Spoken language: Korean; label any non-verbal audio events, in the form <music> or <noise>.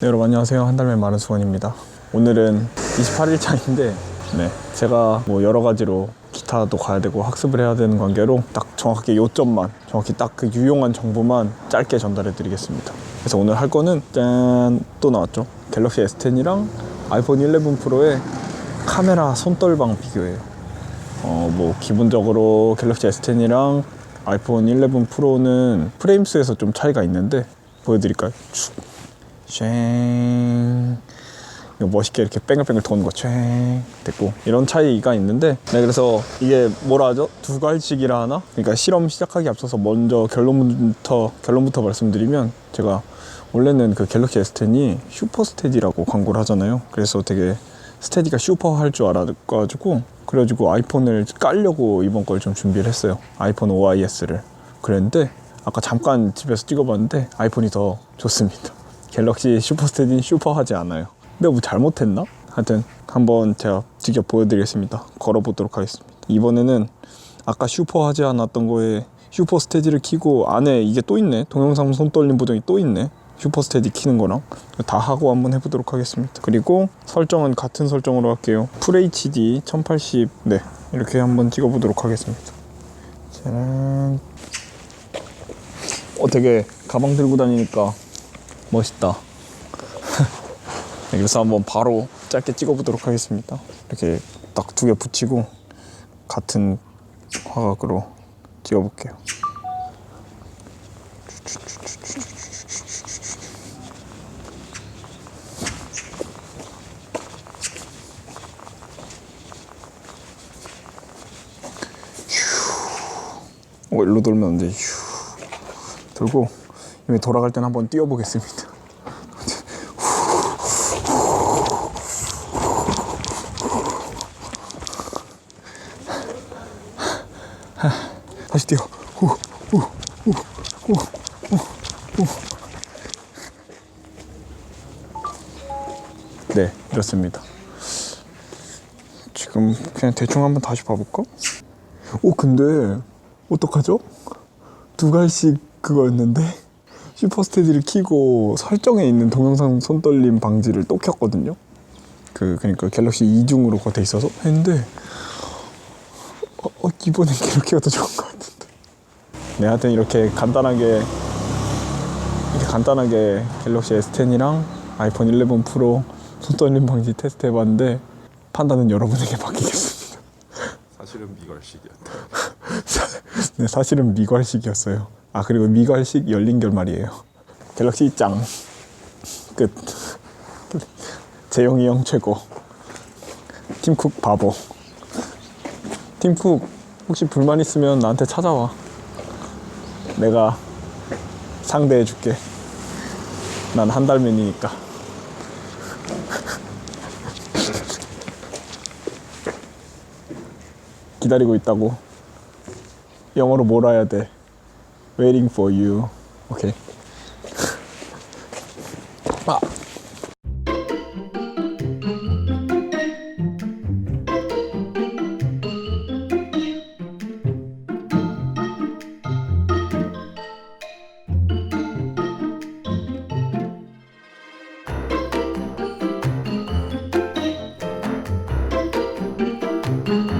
네, 여러분 안녕하세요. 한달맨 마른 수원입니다. 오늘은 28일차인데 네 제가 뭐 여러 가지로 기타도 가야 되고 학습을 해야 되는 관계로 딱 정확하게 요점만 정확히 딱 그 유용한 정보만 짧게 전달해 드리겠습니다. 그래서 오늘 할 거는 짠 또 나왔죠? 갤럭시 S10이랑 아이폰 11 프로의 카메라 손떨방 비교예요. 어 뭐 기본적으로 갤럭시 S10이랑 아이폰 11 프로는 프레임 수에서 좀 차이가 있는데 보여드릴까요? 이거 멋있게 이렇게 뺑글뺑글 도는 거쉥 됐고 이런 차이가 있는데 네 그래서 이게 뭐라 하죠? 두 갈식이라 하나? 그러니까 실험 시작하기 앞서서 먼저 결론부터 결론부터 말씀드리면 제가 원래는 그 갤럭시 S10이 슈퍼 스테디라고 광고를 하잖아요. 그래서 되게 스테디가 슈퍼 할 줄 알아가지고 그래가지고 아이폰을 깔려고 이번 걸 좀 준비를 했어요. 아이폰 OIS를. 그랬는데 아까 잠깐 집에서 찍어봤는데 아이폰이 더 좋습니다 갤럭시 슈퍼 스테디는 슈퍼하지 않아요. 근데 뭐 잘못했나? 하여튼 한번 제가 직접 보여드리겠습니다. 걸어보도록 하겠습니다. 이번에는 아까 슈퍼하지 않았던 거에 슈퍼 스테디를 키고 안에 이게 또 있네. 동영상 손떨림 보정이 또 있네. 슈퍼 스테디 키는 거랑 다 하고 한번 해보도록 하겠습니다. 그리고 설정은 같은 설정으로 할게요. FHD 1080 네 이렇게 한번 찍어보도록 하겠습니다. 짜란. 어 되게 가방 들고 다니니까 멋있다. 네, <laughs> 그래서 한번 바로 짧게 찍어보도록 하겠습니다. 이렇게 딱 두 개 붙이고 같은 화각으로 찍어볼게요. 휴. 어, 일로 돌면 안 돼. 휴. 여기 돌아갈 때는 한번 뛰어보겠습니다. 다시 뛰어. 네, 이렇습니다. 지금 그냥 대충 한번 다시 봐볼까? 오, 근데 어떡하죠? 두 갈씩 그거였는데 슈퍼스테디를 키고 설정에 있는 동영상 손떨림 방지를 또 켰거든요. 그 그러니까 갤럭시 이중으로 그거 돼 있어서 했는데 어, 어, 이번엔 갤럭시가 더 좋은 것 같은데. 네, 하여튼 이렇게 간단하게 이렇게 간단하게 갤럭시 S10이랑 아이폰 11 프로 손떨림 방지 테스트 해봤는데 판단은 여러분에게 맡기겠습니다. 사실은 미걸식이었다. <laughs> 네, 사실은 미괄식이었어요. 아 그리고 미괄식 열린 결말이에요. <laughs> 갤럭시 짱 끝. 재영이 형 최고. 팀쿡 바보. 팀쿡 혹시 불만 있으면 나한테 찾아와. 내가 상대해 줄게. 난 한 달맨이니까. <laughs> 기다리고 있다고. 영어로 해야 돼? waiting for you. Okay.